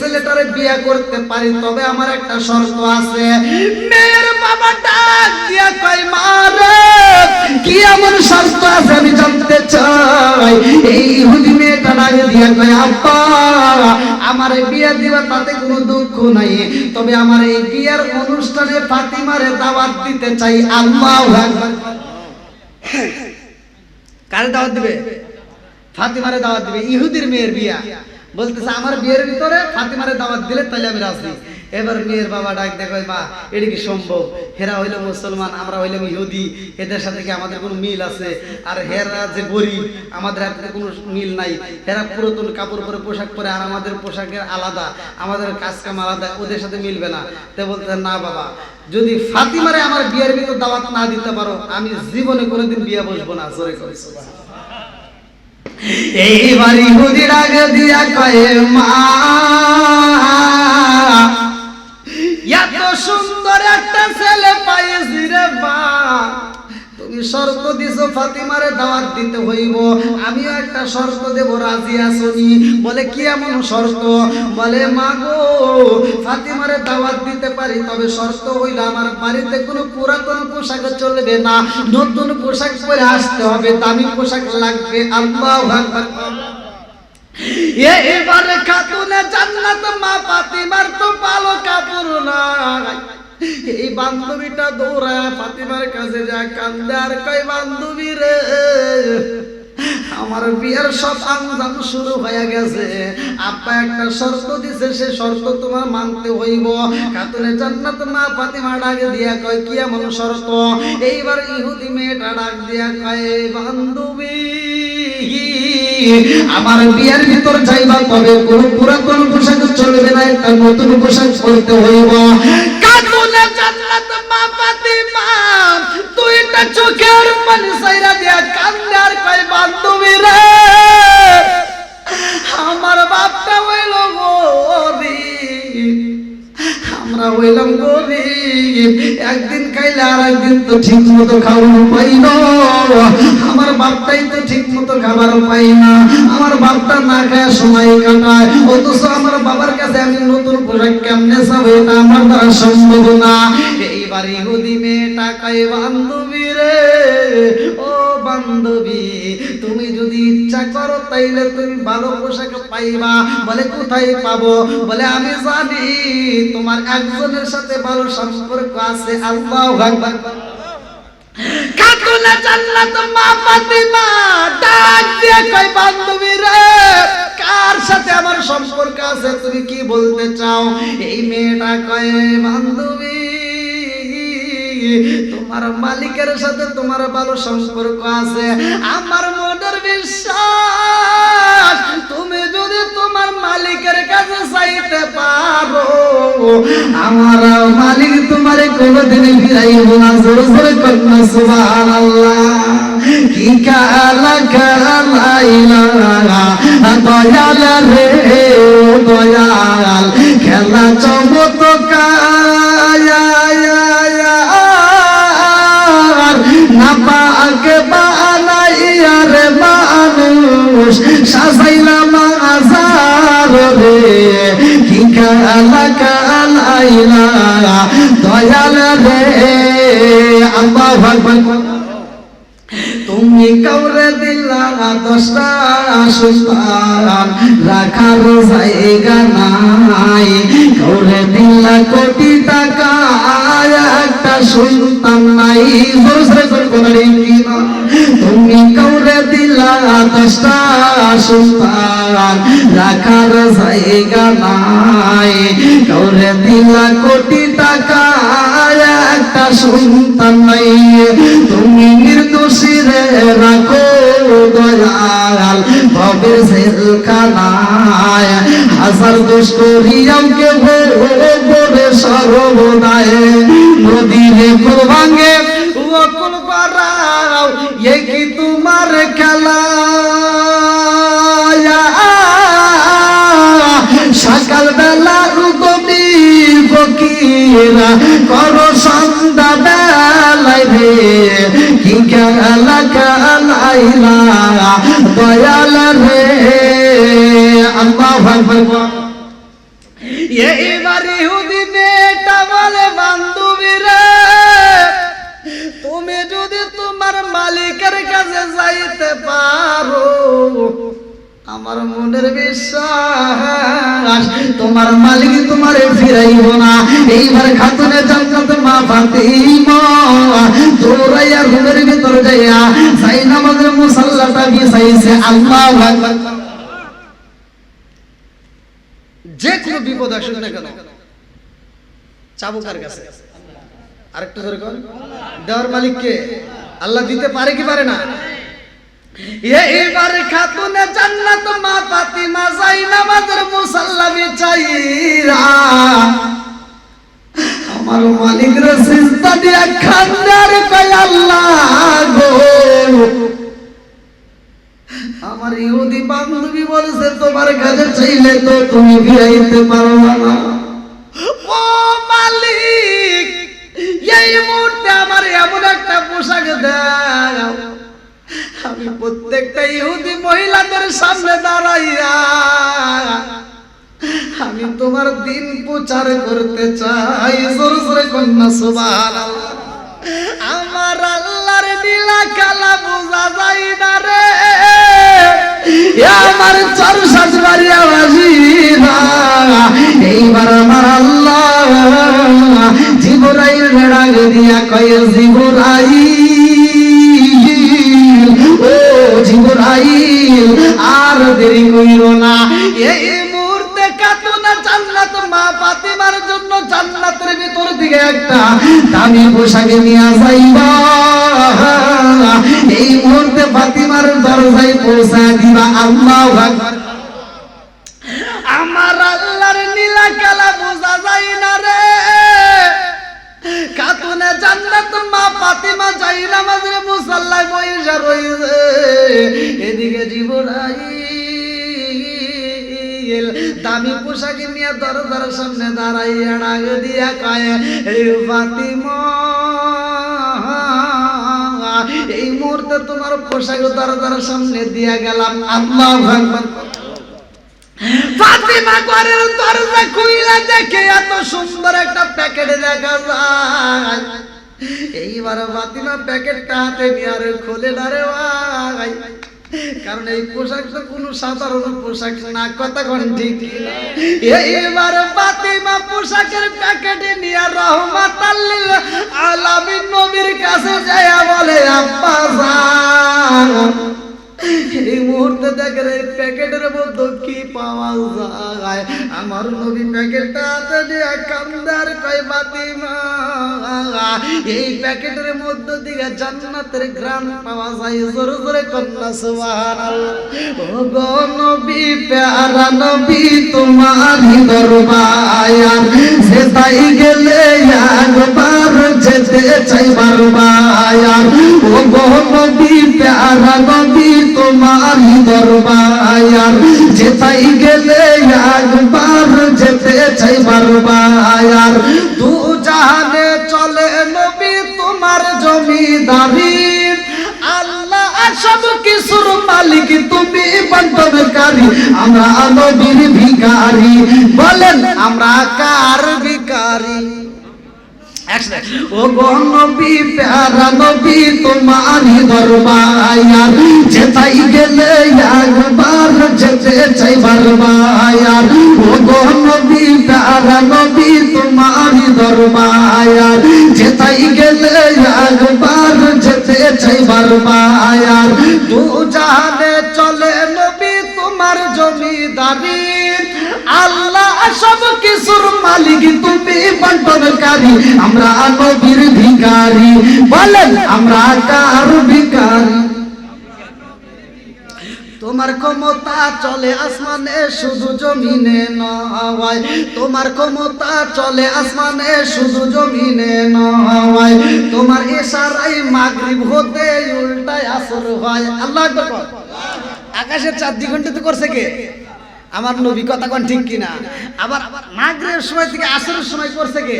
ছেলেটারে বিয়ে করতে পারি, তবে আমার একটা শর্ত আছে। মেয়ের বাবা কি এমন শর্ত আছে আমি জানতে চাই? এই ইহুদি মেয়েটা ডাক দিয়া কয়, আব্বা, আমার বিয়ে দিবা তাতে কোনো দুঃখ নাই, তবে আমার এই বিয়ের অনুষ্ঠানে ফাতিমারে দাওয়াত দিতে চাই, আল্লাহ কারে দাওয়াত দিবে? ফাতিমারে দাওয়াত দিবে, ইহুদির মেয়ের বিয়া। বলতেছে, আমার বিয়ের ভিতরে ফাতিমারে দাওয়াত দিলে তাহলে আমি রাজি। এবার মেয়ের বাবা ডাক দেখো মা, এটা কি সম্ভব? হেরা হইল মুসলমান, আমরা হইলাম ইহুদি, এদের সাথে কি আমাদের কোনো মিল আছে? আর হেরা যে গরিব, আমাদের হাতে কোনো মিল নাই। হেরা পুরাতন কাপড় পরে পোশাক পরে, আর আমাদের পোশাকের আলাদা, আমাদের কাজ কাম আলাদা, ওদের সাথে মিলবে না। তে বলতে না বাবা, যদি ফাতিমারে আমার বিয়ের ভিতর দাওয়াত না দিতে পারো, আমি জীবনে কোনোদিন বিয়ে বসবো না। জোরে করে। এইবার ইহুদি রাগ দিয়া কয়ে মা এত সুন্দর একটা ছেলে পাইছি রে মা। তুমি শর্ত দিছো ফাতিমারে দাওয়াত দিতে হইব। আমিও একটা শর্ত দেব, রাজি আসনি বলে, কি এমন শর্ত? বলে, মা গো, ফাতিমারে দাওয়াত দিতে পারি, তবে শর্ত হইল আমার বাড়িতে কোনো পুরাতন পোশাক চলবে না। নতুন পোশাক পরে আসতে হবে, দামি পোশাক লাগবে। আল্লাহু এবারে খাতুনে জান্নাত, মা ফাতিমার তো ভালো কাপড় নাই। এই বান্ধবীটা দৌড়ায় ফাতিমার কাছে যা কান্দে আর কই বান্ধবী রে, আমার বিয়ের সব আঞ্জাম শুরু হয়ে গেছে। আপা একটা শর্ত দিছে, সে শর্ত তোমার মানতে হইব। খাতুনে জান্নাত মা ফাতিমা ডাক দিয়া কয়, কি এমন শর্ত? এইবার ইহুদি মেয়েটা ডাক দিয়া কয়, বান্ধবী, আমার বিয়ের ভিতর যাইবা তবে কোন পুরাতন পোশাক চলবে না, একটা নতুন পোশাক পরতে হইব। চোখের পানি সাইরা দিয়া কয়, বান্ধবী রে, আমার বাপটা হইল আমরা হইলাম একদিন খাইলে আর একদিন তো ঠিক মতো খাওয়ার পাই না। আমার বাপটাই তো ঠিক মতো খাবার পাই না। আমার বাপটা না খায় সময় কাটায়। অথচ আমার বাবার কাছে আমি নতুন পোশাক কেমনে এটা আমার দ্বারা সম্ভব না। এইবার ইহুদি মেয়েটা কয় বান্ধবী রে। ও বান্ধবী, তুমি যদি ইচ্ছা করো তাইলে তুমি ভালো পোশাক পাইবা। বলে কোথায় পাবো? বলে আমি জানি তোমার একজনের সাথে ভালো সম্পর্ক আছে। আল্লাহু কাকুলে জান্নাত মা ফাতিমা ডাক দিয়ে বান্ধবী রে, কার সাথে আমার সম্পর্ক আছে? তুমি কি বলতে চাও? এই মেয়েটা কয়, বান্ধবী তোমার মালিকের সাথে তোমার ভালো সম্পর্ক আছে। আমার মনের বিশ্বাস, তুমি যদি তোমার মালিকের কাছে চাইতে পারো, আমার মালিক তোমারে কোনোদিন ফিরাইব না। জোরে জোরে কন্যা সুবহানাল্লাহ। কি কালা কালাইলা দয়াল রে দয়াল। খেলা চমৎকার মানুষ সাজাইলাম আজার রে। কি তুমি কাউরে দিলা দশটা রাখার জায়গা নাই। কাউরে দিলা কোটি টাকা একটা সুলতান নাই। জোরে তুমি কাউরে দিলা দশটা রাখার জায়গা নাই। কাউরে দিলা কোটি টাকা একটা সন্তান নাই। তুমি নির্দোষী রে রাখো দয়াল ভবে জেলখানায় হাজার দোষ করিয়াও কে বলে সর্বদায়। নদীরে ভাঙে, ও কুল বাড়াও, এ কি তোমার খেলা? ফকিরা করো সন্ধ্যা বেলায় রে কি খেলা খেলাইলা। দয়াল রে আল্লাহ আকবার। এইবার খাতুনে জান্নাত মা ফাতিমা দৌড়াইয়া ঘুমের ভিতর যাইয়া সাই নামাজের মুসাল্লাটা বিছাইছে, আল্লাহু যে কোনো বিপদ আসুক না কেন চাবো কার কাছে। আরেকটু ধরে কর দেওয়ার মালিক কে? আল্লাহ দিতে পারে কি পারে না? এইবার খাতুনে জান্নাত মা ফাতিমা জাইনামাজের মুসাল্লা বিছাইরা আমার মালিক রে সিজদা দিয়া খান্দার কয়, আল্লাহ আমার ইহুদি বান্ধবী বলেছে, তোমার কাছে চাইলে তো তুমি ফিরাইতে পারবা না। প্রচার করতে চাই। জোর জোরে কন্যা সুবাহ আমার আল্লাহর নীলা কালা বোঝা যায় না রে। আমার চার সাজবাড়ি আবাসী এইবার আমার আল্লাহ জীবরাইল ভেড়াগ দিয়া কয়ে দামি পোশাকে নিয়ে যাইবা। দামি পোশাকে নিয়ে দরজার সামনে দাঁড়াইয়া ডাক দিয়া কয়, এই ফাতিমা, এই মুহূর্তে তোমার পোশাক দরজার সামনে দিয়া গেলাম। আল্লাহ ভগবান ফাতিমা ঘরের দরজা খুইলা দেখে এত সুন্দর একটা প্যাকেট দেখা যায়। এইবার ফাতিমা প্যাকেটটা হাতে নিয়ে আর খোলে না রে ভাই। কারণ এই পোশাক তো কোনো সাধারণ পোশাক না কথা কোন ঠিক। এইবার ফাতিমা পোশাকের প্যাকেটে নিয়ে রহমাত আলামিন নবীর কাছে যায় বলে আব্বা এই মুহূর্তে দেখেন এই প্যাকেটের মধ্যে কি পাওয়া যায়। আমার নবী প্যাকেটটা হাতে দিয়ে কান্দার কয় এই প্যাকেটের মধ্যে দিয়ে জান্নাতের গ্রাম পাওয়া যায়। জোরে জোরে কন্যা, সুবহানাল্লাহ। ও গো নবী, প্যারা নবী, তোমারই দরবার সে তাই গেলে একবার যেতে ও গো নবী, প্যারা নবী তোমারই দরবার যে তাই গেলে একবার যেতে চাই বারবার দু জাহানে চলে নবী তোমার জমিদারি। সব কিছুর মালিক তুমি বন্টনকারী। আমরা নবীর ভিখারি। বলেন, আমরা কার ভিখারি? ও গো নবী, প্যারা নবী, তোমারি দরবার যেতাই গেলে একবার যেতে চাই বারবার ও গো নবী, প্যারা নবী, তোমারি দরবার যেতাই গেলে একবার যেতে চাই বারবার দু জাহানে সব কিছুর মালিক তুমি বন্টনকারী, আমরা নবীর ভিখারি। বলেন, আমরা কার তোমার ক্ষমতা চলে আসমানে, শুধু জমিনে নয়। তোমার ক্ষমতা চলে আসমানে, শুধু জমিনে নয়। তোমার মাগরিব হতে উল্টায় আসর হয়। আল্লাহ। আকাশের চার দ্বিঘণ্টিত করছে কে? আমার নবী কথা কোন ঠিক কিনা? আবার মাগরের সময় থেকে আসরের সময় করছে কে?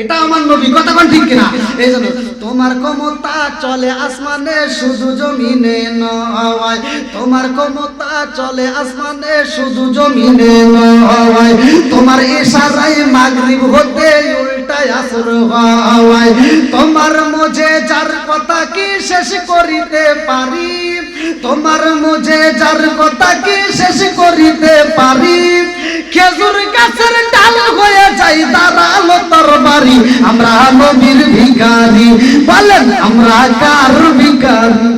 এটা আমার নবী কথা কোন ঠিক কিনা? এই জন্য তোমার ক্ষমতা চলে আসমানে, শুধু জমিনে নয়। তোমার ক্ষমতা চলে আসমানে, শুধু জমিনে নয়। তোমার ইশারায় মাগরিব হতে উল্টায় আসর হয়। তোমার যার কথা কি শেষ করিতে পারি? তোমার মুঝে যার কথা কি শেষ করিতে পারি? খেজুর গাছের ডাল হয়ে যাই দাঁড়াল তোর বাড়ি আমরা নবীর ভিখারি, বলেন আমরা কার ভিখারি?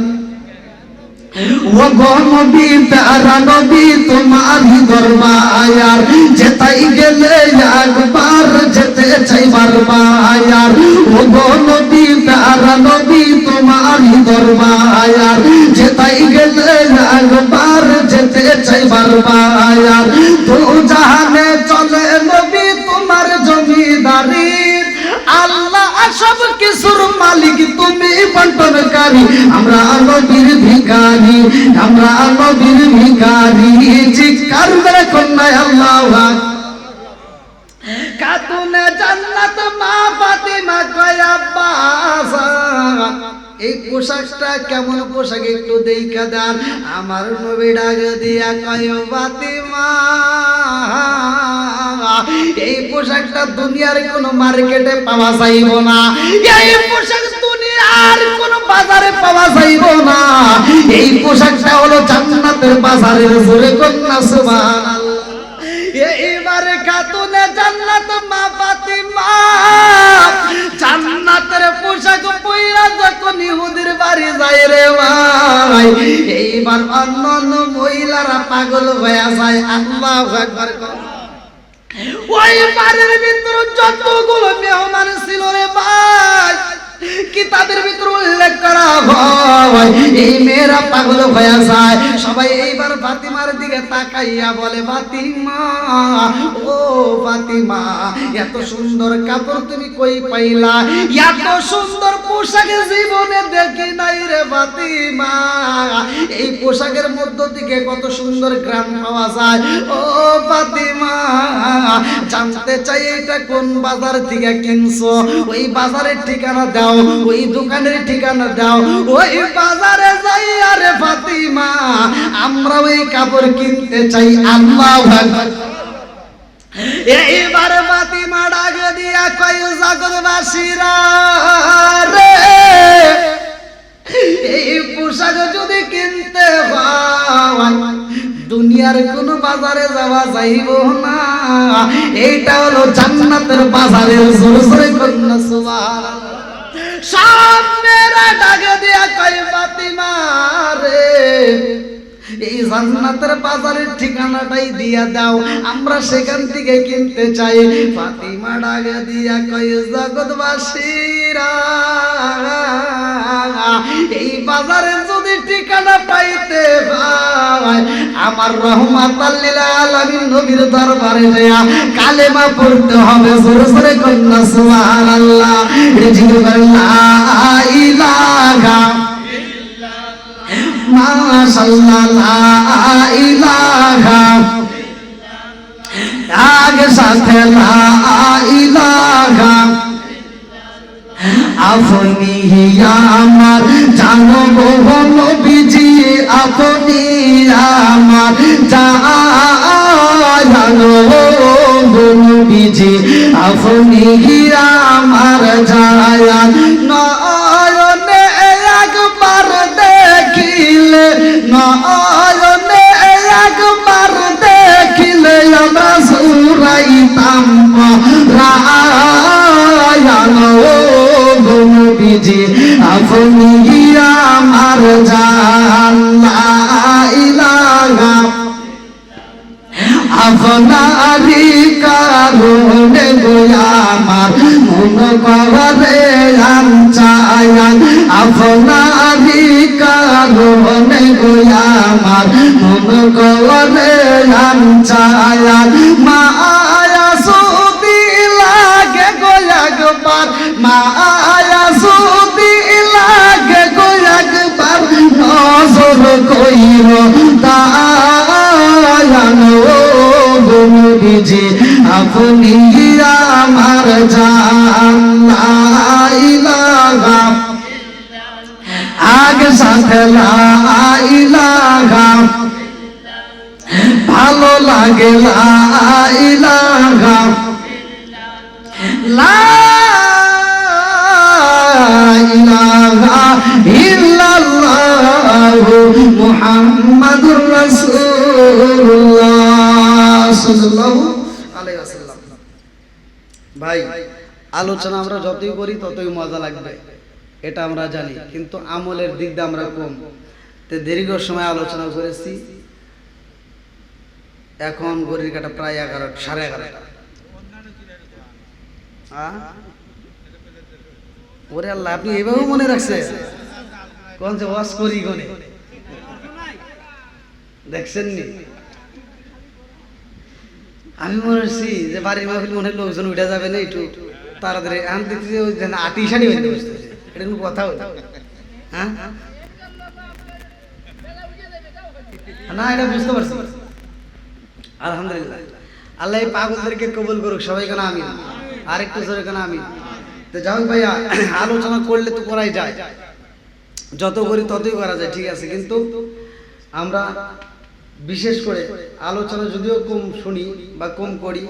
ও গো নবী, প্যারা নবী তোমারই দরবায়ার যেতাই গেলে একবার যেতে চাই বারবার ও গো নবী, প্যারা নবী তোমারই দরবায়ার যেতাই গেলে একবার যেতে চাই বারবার তো জাহানে তুমি আমরা ভিখারি আমরা ভিখারি, চিৎকার আল্লাহ এই পোশাকটা কেমন পোশাক একটু দেখা দেন। আমার নবী ডাক দিয়া কয় ফাতিমা, এই পোশাকটা দুনিয়ার কোন মার্কেটে পাওয়া যাইব না। এই পোশাক দুনিয়ার কোন বাজারে পাওয়া যাইব না। এই পোশাকটা হলো জান্নাতের বাজারের জোরে কন্যা, সুবহানাল্লাহ। এইবারে খাতুনে জান্নাত মা ফাতিমা। জান্নাতের পোশাক পইরা যখন ইহুদির বাড়ি যায় রে ভাই, এইবার অন্য অন্য মহিলারা পাগল হয়ে যায়। আল্লাহু আকবার কর। ওই বাড়ির ভিতর যতগুলো মেহমান ছিল রে ভাই কিতাবের ভিতর উল্লেখ করা হয়? এই মেয়েরা পাগল হয়ে যায়। সবাই এইবার ফাতিমার দিকে তাকাইয়া বলে, ফাতিমা, ও ফাতিমা, এত সুন্দর কাপড় তুমি কই পাইলা? এত সুন্দর পোশাক জীবনে দেখি নাই রে ফাতিমা। এই পোশাকের মধ্য থেকে কত সুন্দর গ্রাম পাওয়া যায়। ও ফাতিমা, জানতে চাই এটা কোন বাজার থেকে কিনছো? ওই বাজারের ঠিকানা দাও, ওই দোকানের ঠিকানা দাও। ওই বাজারে যাই আরে ফাতিমা, আমরা ওই কাপড় কিনতে চাই, আল্লাহ এইবার ফাতিমা ডাক দিয়া কই জগৎবাসীরা রে এই পোশাক যদি কিনতে হয়, দুনিয়ার কোন বাজারে যাওয়া যাইব না। এইটা হলো জান্নাতের বাজারে জোরে জোরে কন্যা সুবহান সব মেয়েরা ডাকে দিয়া কই মাতি রে এই জান্নাতের বাজারের ঠিকানাটাই দিয়া দাও। আমরা সেখান থেকে কিনতে চাই। ফাতিমা ডাকে দিয়া কই জগৎবাসীরা, এই বাজারে যদি ঠিকানা পাইতে হয়, আমার রহমাত আলামিন নবীর দরবারে দেয়া কালেমা পড়তে হবে। জোরে জোরে কন্যা, সুবহানাল্লাহ। লা লা ইলাহা আপনি আমার জানো গো নবীজি আপনি আমার। জানো গো নবীজি আপনি আমার জায়া নবীজি আপনি আমার জান আপনারি কারণে আমার মন কবরে আনচায়ান আপনারি কারণে আমার মন আনচায়ান মায়া কইর নবীজি আপনি আমার জান লা ইলাহা সাথে ভালো লাগে লা সাল্লাল্লাহু আলাইহি ওয়াসাল্লাম। ভাই আলোচনা আমরা যতই করি ততই মজা লাগবে। এটা আমরা জানি কিন্তু আমলের দিক দিয়ে আমরা কম। তো দীর্ঘ সময় আলোচনা করেছি। এখন ঘড়ির কাটা প্রায় এগারো সাড়ে এগারোটা? ওরে আল্লাহ আপনি এভাবেও মনে রাখছেন? কোন যে ওয়াশ করি গনে দেখছেন নি আমি মনে হচ্ছি যে বাড়ির মাহফিল মনে লোকজন উঠে যাবে না একটু তাড়াতাড়ি। আমি দেখছি যে ওই যেন আটি সাটি হয়ে বসতেছে এটা কোনো কথা হলো? হ্যাঁ? না, এটা বুঝতে পারছি। আলহামদুলিল্লাহ। আল্লাহ এই পাগলদেরকে কবুল করুক, সবাই কেন আমি আর একটু জোরে কেন আমি তো যাই হোক ভাইয়া, আলোচনা করলে তো করাই যায়। যত করি ততই করা যায়, ঠিক আছে। কিন্তু আমরা বিশেষ করে আলোচনা যদিও কম শুনি বা কম করি।